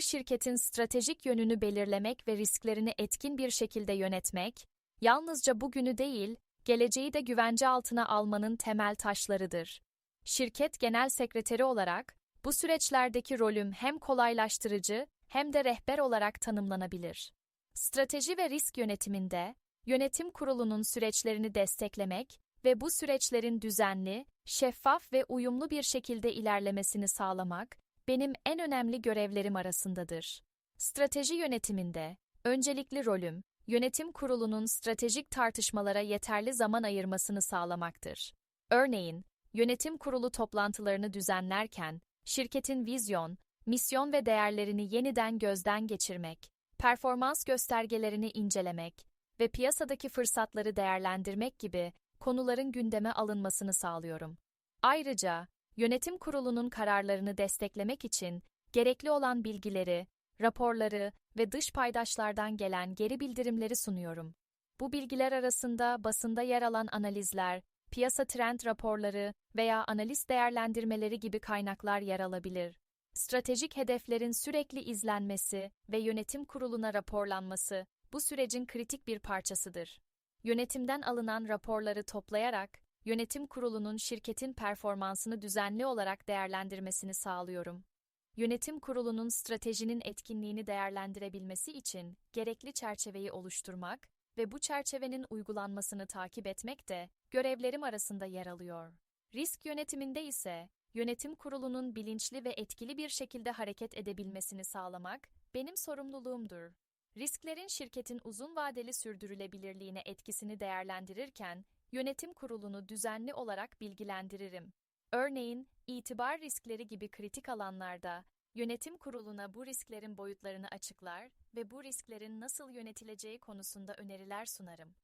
şirketin stratejik yönünü belirlemek ve risklerini etkin bir şekilde yönetmek, yalnızca bugünü değil, geleceği de güvence altına almanın temel taşlarıdır. Şirket genel sekreteri olarak, bu süreçlerdeki rolüm hem kolaylaştırıcı hem de rehber olarak tanımlanabilir. Strateji ve risk yönetiminde, yönetim kurulunun süreçlerini desteklemek ve bu süreçlerin düzenli, şeffaf ve uyumlu bir şekilde ilerlemesini sağlamak, benim en önemli görevlerim arasındadır. Strateji yönetiminde, öncelikli rolüm, yönetim kurulunun stratejik tartışmalara yeterli zaman ayırmasını sağlamaktır. Örneğin, yönetim kurulu toplantılarını düzenlerken, şirketin vizyon, misyon ve değerlerini yeniden gözden geçirmek, performans göstergelerini incelemek ve piyasadaki fırsatları değerlendirmek gibi konuların gündeme alınmasını sağlıyorum. Ayrıca, yönetim kurulunun kararlarını desteklemek için gerekli olan bilgileri, raporları ve dış paydaşlardan gelen geri bildirimleri sunuyorum. Bu bilgiler arasında basında yer alan analizler, piyasa trend raporları veya analiz değerlendirmeleri gibi kaynaklar yer alabilir. Stratejik hedeflerin sürekli izlenmesi ve yönetim kuruluna raporlanması bu sürecin kritik bir parçasıdır. Yönetimden alınan raporları toplayarak yönetim kurulunun şirketin performansını düzenli olarak değerlendirmesini sağlıyorum. Yönetim kurulunun stratejinin etkinliğini değerlendirebilmesi için gerekli çerçeveyi oluşturmak ve bu çerçevenin uygulanmasını takip etmek de görevlerim arasında yer alıyor. Risk yönetiminde ise yönetim kurulunun bilinçli ve etkili bir şekilde hareket edebilmesini sağlamak benim sorumluluğumdur. Risklerin şirketin uzun vadeli sürdürülebilirliğine etkisini değerlendirirken yönetim kurulunu düzenli olarak bilgilendiririm. Örneğin, itibar riskleri gibi kritik alanlarda yönetim kuruluna bu risklerin boyutlarını açıklar ve bu risklerin nasıl yönetileceği konusunda öneriler sunarım.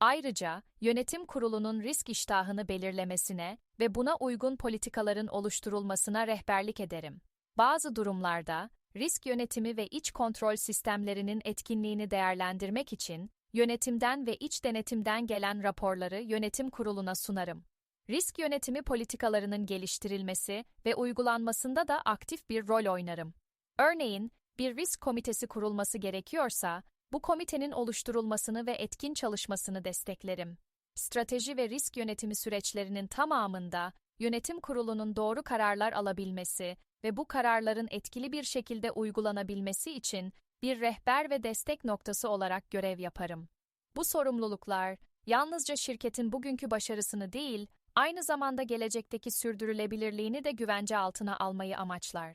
Ayrıca, yönetim kurulunun risk iştahını belirlemesine ve buna uygun politikaların oluşturulmasına rehberlik ederim. Bazı durumlarda, risk yönetimi ve iç kontrol sistemlerinin etkinliğini değerlendirmek için, yönetimden ve iç denetimden gelen raporları yönetim kuruluna sunarım. Risk yönetimi politikalarının geliştirilmesi ve uygulanmasında da aktif bir rol oynarım. Örneğin, bir risk komitesi kurulması gerekiyorsa, bu komitenin oluşturulmasını ve etkin çalışmasını desteklerim. Strateji ve risk yönetimi süreçlerinin tamamında yönetim kurulunun doğru kararlar alabilmesi ve bu kararların etkili bir şekilde uygulanabilmesi için bir rehber ve destek noktası olarak görev yaparım. Bu sorumluluklar yalnızca şirketin bugünkü başarısını değil, aynı zamanda gelecekteki sürdürülebilirliğini de güvence altına almayı amaçlar.